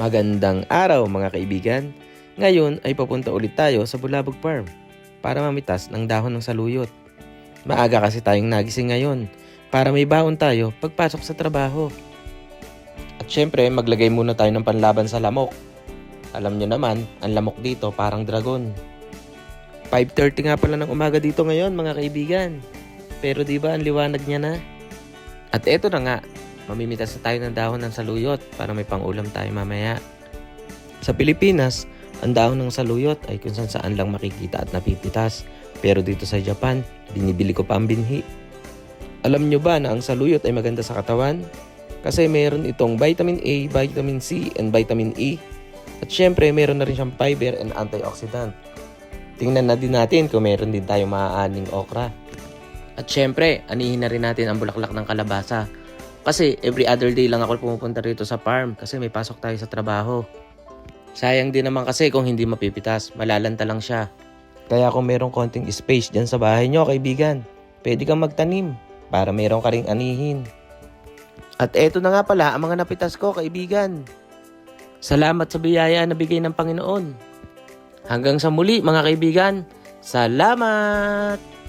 Magandang araw mga kaibigan. Ngayon ay papunta ulit tayo sa Bulabog Farm para mamitas ng dahon ng saluyot. Maaga kasi tayong nagising ngayon para may baon tayo pagpasok sa trabaho. At syempre maglagay muna tayo ng panlaban sa lamok. Alam nyo naman, ang lamok dito parang dragon. 5.30 nga pala ng umaga dito ngayon mga kaibigan. Pero di ba ang liwanag niya na? At eto na nga, mamimitas tayo ng dahon ng saluyot para may pangulam tayo mamaya. Sa Pilipinas, ang dahon ng saluyot ay kung saan lang makikita at napipitas. Pero dito sa Japan, binibili ko pa ang binhi. Alam nyo ba na ang saluyot ay maganda sa katawan? Kasi meron itong vitamin A, vitamin C, and vitamin E. At syempre, meron na rin siyang fiber and antioxidant. Tingnan na din natin kung meron din tayong maaaning okra. At syempre, anihin na rin natin ang bulaklak ng kalabasa. Kasi every other day lang ako pumupunta rito sa farm kasi may pasok tayo sa trabaho. Sayang din naman kasi kung hindi mapipitas, malalanta lang siya. Kaya kung merong konting space dyan sa bahay nyo, kaibigan, pwede kang magtanim para meron ka ring anihin. At eto na nga pala ang mga napitas ko, kaibigan. Salamat sa biyaya na bigay ng Panginoon. Hanggang sa muli, mga kaibigan. Salamat!